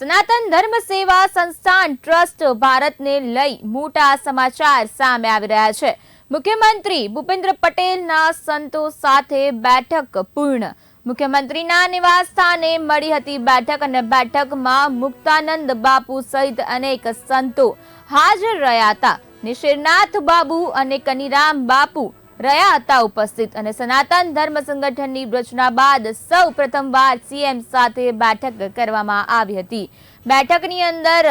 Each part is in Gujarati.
સનાતન ધર્મ સેવા સંસ્થાન ટ્રસ્ટ ભારતને લઈ મોટા સમાચાર સામે આવી રહ્યા છે. મુખ્યમંત્રી ભૂપેન્દ્ર પટેલના સંતો સાથે બેઠક પૂર્ણ. મુખ્યમંત્રીના નિવાસ સ્થાને મળી હતી બેઠક અને બેઠકમાં મુક્તાનંદ બાપુ સહિત અનેક સંતો હાજર રહ્યા હતા. નિશિરનાથ બાબુ અને કનીરામ બાપુ રહ્યા હતા ઉપસ્થિત અને સનાતન ધર્મ સંગઠનની રચના બાદ સૌ પ્રથમવાર સીએમ સાથે બેઠક કરવામાં આવી હતી. બેઠકની અંદર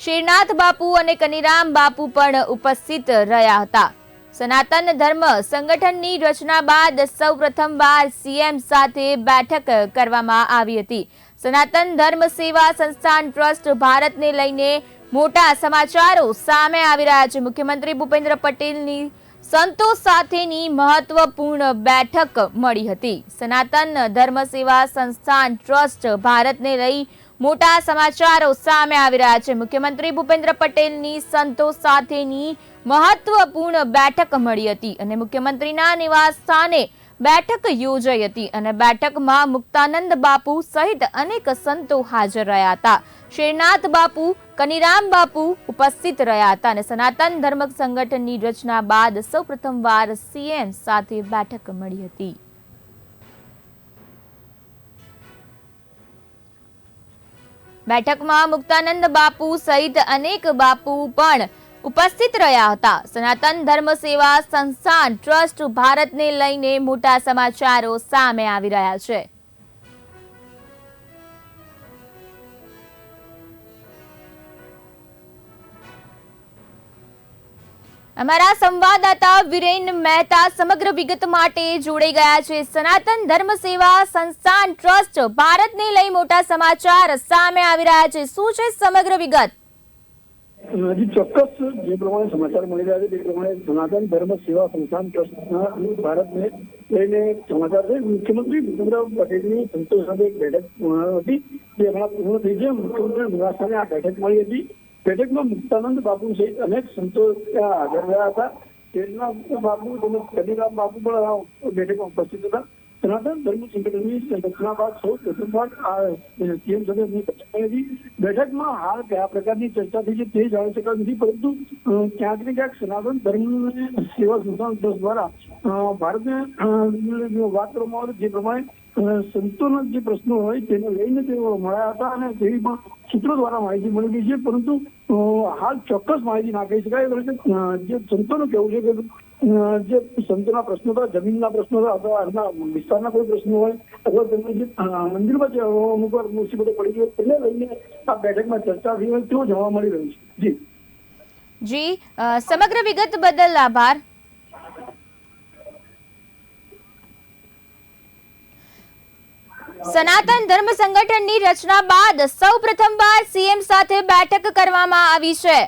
શ્રીનાથ બાપુ અને કનીરામ બાપુ પણ ઉપસ્થિત રહ્યા હતા. સનાતન ધર્મ સંગઠનની રચના બાદ સૌ પ્રથમવાર સીએમ સાથે બેઠક કરવામાં આવી હતી. સનાતન ધર્મ સેવા સંસ્થાન ટ્રસ્ટ ભારતને લઈને મોટા સમાચારો સામે આવી રહ્યા છે. મુખ્યમંત્રી ભૂપેન્દ્ર પટેલની સંતો સાથેની મહત્વપૂર્ણ બેઠક મળી હતી. સનાતન ધર્મ સેવા સંસ્થાન ટ્રસ્ટ ભારતને લઈ મોટા સમાચારો સામે આવી રહ્યા છે. મુખ્યમંત્રી ભૂપેન્દ્ર પટેલની સંતો સાથેની મહત્વપૂર્ણ બેઠક મળી હતી અને મુખ્યમંત્રીના નિવાસ સ્થાને બેઠક યોજાઈ હતી અને બેઠકમાં મુક્તાનંદ બાપુ સહિત અનેક સંતો હાજર રહ્યા હતા. શ્રીનાથ બાપુ, કનિરામ બાપુ ઉપસ્થિત રહ્યા હતા અને સનાતન ધર્મ સંગઠનની રચના બાદ સૌ પ્રથમવાર સીએમ સાથે બેઠક મળી હતી. બેઠકમાં મુક્તાનંદ બાપુ સહિત અનેક બાપુ પણ ઉપસ્થિત રહ્યા હતા. સનાતન ધર્મ સેવા સંસ્થાન ટ્રસ્ટ ભારતને લઈને મોટા સમાચારો સામે આવી રહ્યા છે. અમારા સંવાદદાતા વિરેન મહેતા સમગ્ર વિગત માટે જોડાઈ ગયા છે. સનાતન ધર્મ સેવા સંસ્થાન ટ્રસ્ટ ભારતને લઈ મોટા સમાચાર સામે આવી રહ્યા છે. શું છે સમગ્ર વિગત? હજી ચોક્કસ જે પ્રમાણે સમાચાર મળી રહ્યા છે, તે પ્રમાણે સનાતન ધર્મ સેવા સંસ્થાન ટ્રસ્ટના ભારતને લઈને સમાચાર છે. મુખ્યમંત્રી ભૂપેન્દ્ર પટેલની સંતોષ સાથે એક બેઠક હતી. જે હમણાં પૂર્ણ થઈ છે. મુખ્યમંત્રી નિવાસસ્થાને આ બેઠક મળી હતી. બેઠકમાં મુક્તાનંદ બાપુ સહિત અનેક સંતો ત્યાં હાજર રહ્યા હતા. તેના બાપુ તેમજ કનીરામ બાપુ પણ બેઠકમાં ઉપસ્થિત હતા. સનાતન ધર્મ સંગઠનની રચના બાદ સૌ પ્રથમવાર આ સીએમ સાથે બેઠકમાં હાલ કયા પ્રકારની ચર્ચા થઈ છે તે જાણી શકાય નથી પરંતુ ક્યાંક ને ક્યાંક સનાતન ધર્મ સેવા સંસ્થાન ટ્રસ્ટ દ્વારા ભારતને વાત કરવામાં આવે જે પ્રમાણે સંતોના જે પ્રશ્નો હોય તેને લઈને તેઓ મળ્યા હતા અને તેવી પણ સૂત્રો દ્વારા માહિતી મળી ગઈ છે પરંતુ હાલ ચોક્કસ માહિતી ના કહી શકાય જે સંતોનું કેવું છે કે જે સંતોના પ્રશ્નો હતા, જમીનના પ્રશ્નો હતા, અથવા એમના વિસ્તારના કોઈ પ્રશ્નો હોય, અથવા તેમને જે મંદિરમાં જે અમુક વાર મુસીબતો પડી ગઈ તેને લઈને આ બેઠકમાં ચર્ચા થઈ હોય તેવું જાણવા મળી રહ્યું છે. જી. જી સમગ્ર વિગત બદલ આભાર. સનાતન ધર્મ સંગઠનની રચના બાદ સૌ પ્રથમવાર સીએમ સાથે બેઠક કરવામાં આવી છે.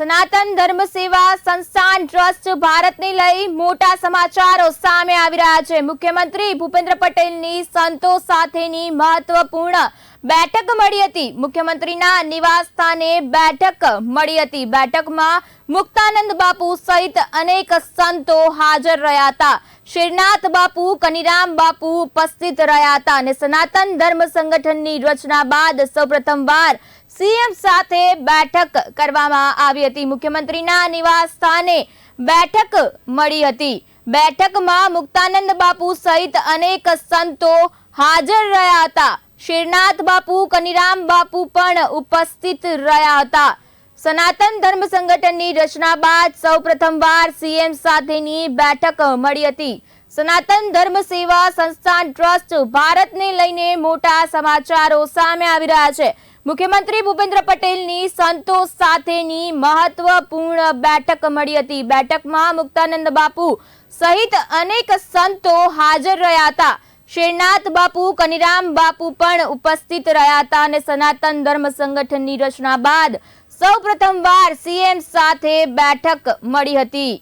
સનાતન ધર્મ સેવા સંસ્થાન ટ્રસ્ટ ભારતને લઈ મોટા સમાચારો સામે આવી રહ્યા છે. મુખ્યમંત્રી ભૂપેન્દ્ર પટેલની સંતો સાથેની મહત્વપૂર્ણ બેઠક મળી હતી. મુખ્યમંત્રીના નિવાસ સ્થાને બેઠક મળી હતી. બેઠકમાં મુક્તાનંદ બાપુ સહિત અનેક સંતો હાજર રહ્યા હતા. શ્રીનાથ બાપુ, કનીરામ બાપુ ઉપસ્થિત રહ્યા હતા અને સનાતન ધર્મ સંગઠનની રચના બાદ સૌપ્રથમવાર સીએમ સાથે બેઠક કરવામાં આવી હતી. મુખ્યમંત્રીના નિવાસ સ્થાને બેઠક મળી હતી. બેઠકમાં મુક્તાનંદ બાપુ સહિત અનેક સંતો હાજર રહ્યા હતા. શ્રીનાથ બાપુ, કનિરામ બાપુ પણ ઉપસ્થિત રહ્યા હતા. સનાતન ધર્મ સંગઠનની રચના બાદ સૌ પ્રથમવાર સીએમ સાથેની બેઠક મળી હતી. સનાતન ધર્મ સેવા સંસ્થાન ટ્રસ્ટ ભારતને લઈને મોટા સમાચારો સામે આવી રહ્યા છે. મુખ્યમંત્રી ભૂપેન્દ્ર પટેલની સંતોષ સાથેની મહત્વપૂર્ણ બેઠક મળી હતી. બેઠકમાં મુક્તાનંદ બાપુ સહિત અનેક સંતો હાજર રહ્યા હતા. શ્રીનાથ બાપુ, કનિરામ બાપુ પણ ઉપસ્થિત રહ્યા હતા અને સનાતન ધર્મ સંગઠનની રચના બાદ સૌ પ્રથમવાર સીએમ સાથે બેઠક મળી હતી.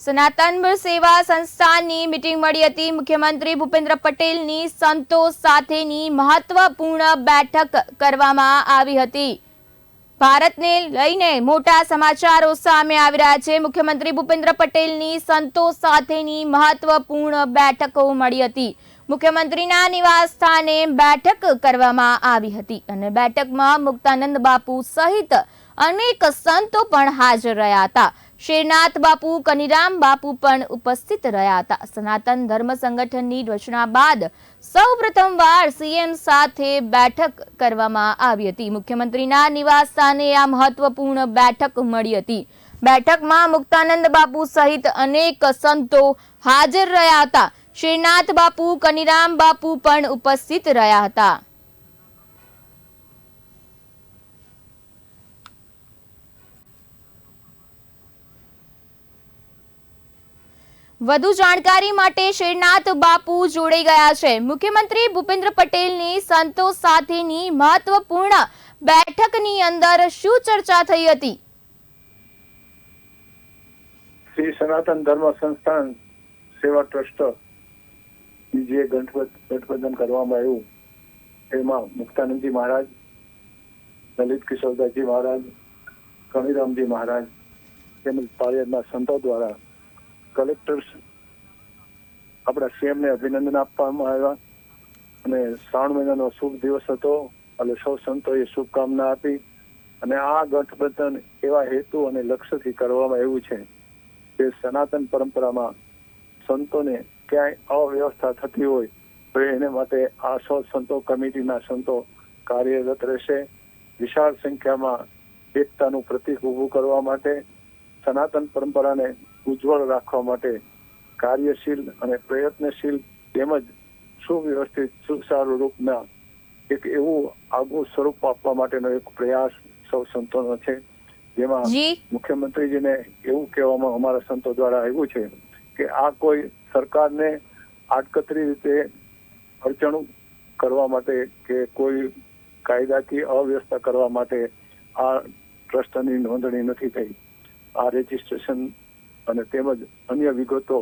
સનાતન સેવા સંસ્થાની મીટિંગ મળી હતી. મુખ્યમંત્રી ભૂપેન્દ્ર પટેલની સંતોષ સાથેની મહત્વપૂર્ણ બેઠક કરવામાં આવી હતી. ભારતને લઈને મોટા સમાચારો સામે આવી રહ્યા છે. મુખ્યમંત્રી ભૂપેન્દ્ર પટેલની સંતોષ સાથેની મહત્વપૂર્ણ બેઠકો મળી હતી. મુખ્યમંત્રીના નિવાસ સ્થાને બેઠક કરવામાં આવી હતી અને બેઠકમાં મુક્તાનંદ બાપુ સહિત અનેક સંતો પણ હાજર રહ્યા હતા. શેરનાથ બાપુ, કનીરામ બાપુ પણ ઉપસ્થિત રહ્યા હતા. સનાતન ધર્મ સંગઠનની રચના બાદ સૌ પ્રથમવાર સીએમ સાથે બેઠક કરવામાં આવી હતી. મુખ્યમંત્રીના નિવાસ સ્થાને આ મહત્વપૂર્ણ બેઠક મળી હતી. બેઠકમાં મુક્તાનંદ બાપુ સહિત અનેક સંતો હાજર રહ્યા હતા. શ્રીનાથ બાપુ, કનીરામ બાપુ પણ ઉપસ્થિત રહ્યા હતા. વધુ જાણકારી માટે શ્રીનાથ બાપુ જોડાઈ ગયા છે. મુખ્યમંત્રી ભૂપેન્દ્ર પટેલની સંતો સાથેની મહત્વપૂર્ણ બેઠકની અંદર શું ચર્ચા થઈ હતી? શ્રી સનાતન ધર્મ સંસ્થાન સેવા ટ્રસ્ટ જે ગઠબંધન કરવામાં આવ્યું. એમાં મુક્તાનંદજી મહારાજ, લલિત કિશોરદાસજી મહારાજ કણીરામજી મહારાજ તેમજ પાળિયાદના સંતો દ્વારા કલેક્ટર્સ આપણા સીએમને અભિનંદન આપવામાં આવ્યા અને શ્રાવણ મહિનાનો શુભ દિવસ હતો. એટલે સૌ સંતોએ શુભકામના આપી અને આ ગઠબંધન એવા હેતુ અને લક્ષ્યથી કરવામાં આવ્યું છે કે સનાતન પરંપરામાં સંતોને ક્યાંય અવ્યવસ્થા થતી હોય તો એને માટે આ સૌ સંતો કમિટીના સંતો કાર્યરત રહેશે. વિશાળ સંખ્યામાં એકતાનું પ્રતીક ઊભું કરવા માટે સનાતન પરંપરાને ઉજ્જવળ રાખવા માટે કાર્યશીલ અને પ્રયત્નશીલ તેમજ સુવ્યવસ્થિત સુસારું રૂપના એક એવું આગવું સ્વરૂપ આપવા માટેનો એક પ્રયાસ સૌ સંતોનો છે. જેમાં મુખ્યમંત્રીજીને એવું કહેવામાં અમારા સંતો દ્વારા આવ્યું છે કે આ કોઈ સરકારને આડકતરી રીતે અડચણું કરવા માટે કે કોઈ કાયદાથી અવ્યવસ્થા કરવા માટે આ ટ્રસ્ટની નોંધણી નથી થઈ. આ રજીસ્ટ્રેશન અને તેમજ અન્ય વિગતો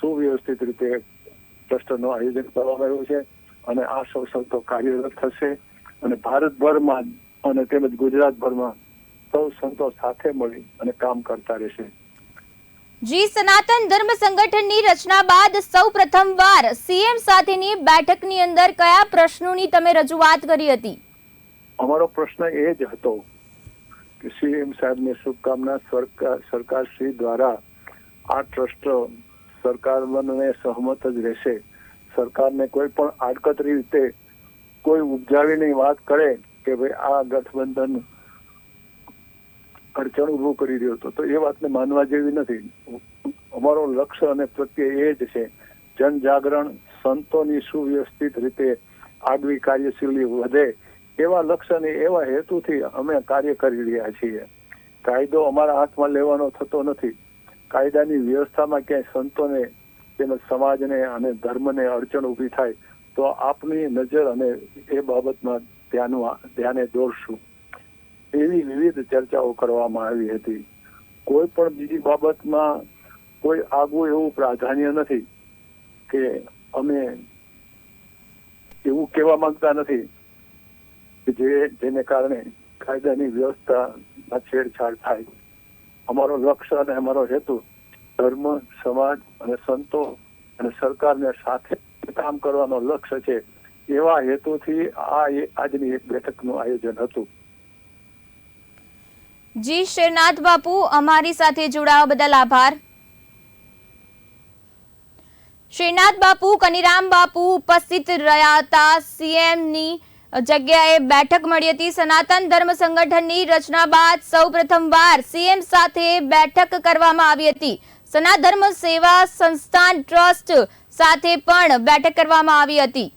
સુવ્યવસ્થિત રીતે ટ્રસ્ટનું આયોજન કરવામાં આવ્યું છે અને આ સૌ સંતો કાર્યરત થશે અને ભારતભરમાં અને તેમજ ગુજરાતભરમાં સૌ સંતો સાથે મળી અને કામ કરતા રહેશે. જી સનાતન ધર્મ સંગઠનની રચના બાદ સૌ પ્રથમવાર સીએમ સાથેની બેઠકની અંદર કયા પ્રશ્નોની તમે રજૂઆત કરી હતી? અમારો પ્રશ્ન એ જ હતો કે સીએમ સાહેબને શુભકામના સરકાર સરકાર શ્રી દ્વારા આ ટ્રસ્ટ સરકાર બંને સહમત જ રહેશે. સરકારને કોઈ પણ આડકતરી રીતે કોઈ ઉપજાવીની વાત કરે કે ભાઈ આ ગઠબંધન અડચણ ઉભું કરી રહ્યો હતો, તો એ વાતને માનવા જેવી નથી. અમારો લક્ષ્ય અને પ્રત્યય એ જ છે, જનજાગરણ સંતોની સુવ્યવસ્થિત રીતે આગવી કાર્યશીલી વધે એવા લક્ષ્ય અને એવા હેતુથી અમે કાર્ય કરી રહ્યા છીએ. કાયદો અમારા હાથમાં લેવાનો થતો નથી. કાયદાની વ્યવસ્થામાં ક્યાંય સંતોને તેમજ સમાજને અને ધર્મને અડચણ ઊભી થાય, તો આપની નજર અને એ બાબતમાં ધ્યાનમાં ધ્યાને દોરશું. એવી વિવિધ ચર્ચાઓ કરવામાં આવી હતી. કોઈ પણ બીજી બાબતમાં કોઈ આગવું એવું પ્રાધાન્ય નથી કે અમે એવું કહેવા માંગતા નથી કે જે, જેને કારણે કાયદાની વ્યવસ્થામાં છેડછાડ થાય. અમારો લક્ષ્ય અને અમારો હેતુ ધર્મ, સમાજ અને સંતો અને સરકારને સાથે કામ કરવાનો લક્ષ્ય છે. એવા હેતુથી આ આજની એક બેઠકનું આયોજન હતું. જી શ્રીનાથ બાપુ, અમારી સાથે જોડાવા બદલ આભાર. શ્રીનાથ બાપુ, કનીરામ બાપુ ઉપસ્થિત રહ્યા હતા. સીએમની જગ્યાએ બેઠક મળી હતી. સનાતન ધર્મ સંગઠનની રચના બાદ સૌ પ્રથમવાર સીએમ સાથે બેઠક કરવામાં આવી હતી. સનાતન સેવા સંસ્થાન ટ્રસ્ટ સાથે પણ બેઠક કરવામાં આવી હતી.